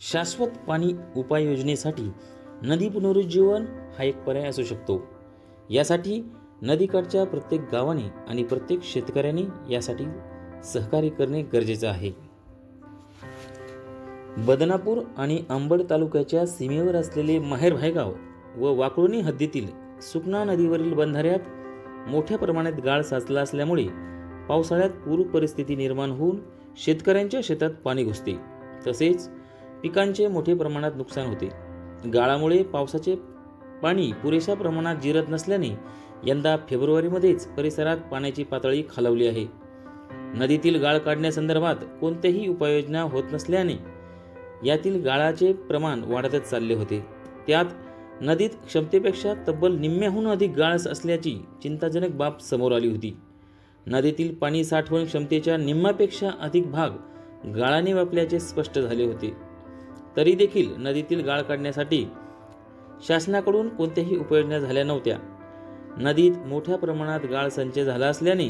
शाश्वत पाणी उपाययोजनेसाठी नदी पुनरुज्जीवन हा एक पर्याय असू शकतो. यासाठी नदीकाठच्या प्रत्येक गावाने आणि प्रत्येक शेतकऱ्याने यासाठी सहकार्य करणे गरजेचं आहे. बदनापूर आणि अंबड तालुक्याच्या सीमेवर असलेले माहेर भायगाव व वाकळोणी हद्दीतील सुकना नदीवरील बंधाऱ्यात मोठ्या प्रमाणात गाळ साचला असल्यामुळे पावसाळ्यात पूर परिस्थिती निर्माण होऊन शेतकऱ्यांच्या शेतात पाणी घुसते. तसेच पिकांचे मोठे प्रमाणात नुकसान होते. गाळामुळे पावसाचे पाणी पुरेशा प्रमाणात जिरत नसल्याने यंदा फेब्रुवारीमध्येच परिसरात पाण्याची पातळी खालावली आहे. नदीतील गाळ काढण्यासंदर्भात कोणत्याही उपाययोजना होत नसल्याने यातील गाळाचे प्रमाण वाढतच चालले होते. त्यात नदीत क्षमतेपेक्षा तब्बल निम्म्याहून अधिक गाळ असल्याची चिंताजनक बाब समोर आली होती. नदीतील पाणी साठवण क्षमतेच्या निम्म्यापेक्षा अधिक भाग गाळाने व्यापल्याचे स्पष्ट झाले होते. तरी देखील नदीतील गाळ काढण्यासाठी शासनाकडून कोणत्याही उपाययोजना झाल्या नव्हत्या. नदीत मोठ्या प्रमाणात गाळ संचय झाला असल्याने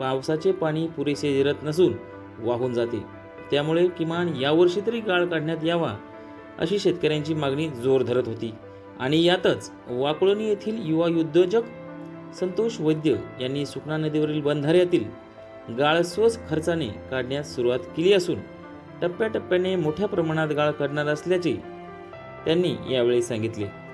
पावसाचे पाणी पुरेसे जिरत नसून वाहून जाते. त्यामुळे किमान यावर्षी तरी गाळ काढण्यात यावा अशी शेतकऱ्यांची मागणी जोर धरत होती. आणि यातच वाकळणी येथील युवा उद्योजक संतोष वैद्य यांनी सुकना नदीवरील बंधाऱ्यातील गाळ स्वच खर्चाने काढण्यास सुरुवात केली असून टप्प्याटप्प्याने मोठ्या प्रमाणात गाळ करणार असल्याचे त्यांनी यावेळी सांगितले.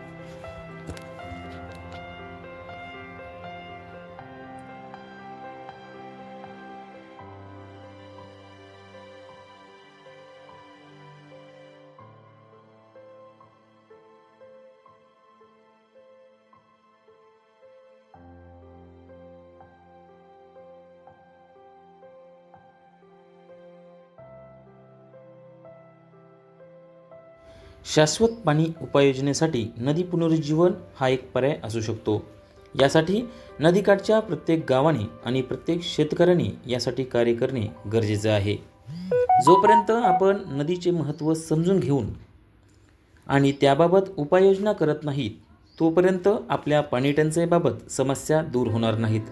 शाश्वत पाणी उपाययोजनेसाठी नदी पुनरुज्जीवन हा एक पर्याय असू शकतो. यासाठी नदीकाठच्या प्रत्येक गावाने आणि प्रत्येक शेतकऱ्याने यासाठी कार्य करणे गरजेचं आहे. जोपर्यंत आपण नदीचे महत्त्व समजून घेऊन आणि त्याबाबत उपाययोजना करत नाहीत तोपर्यंत आपल्या पाणीटंचाईबाबत समस्या दूर होणार नाहीत.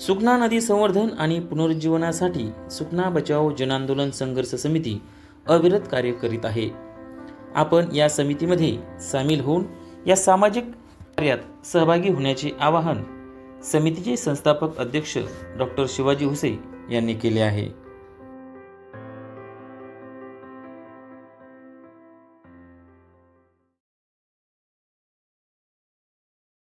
सुकना नदी संवर्धन आणि पुनरुज्जीवनासाठी सुकना बचाव जनआंदोलन संघर्ष समिती अविरत कार्य करीत आहे. आपण या समितीमध्ये सामील होऊन या सामाजिक कार्यात सहभागी होण्याचे आवाहन समितीचे संस्थापक अध्यक्ष डॉक्टर शिवाजी हुसे यांनी केले आहे.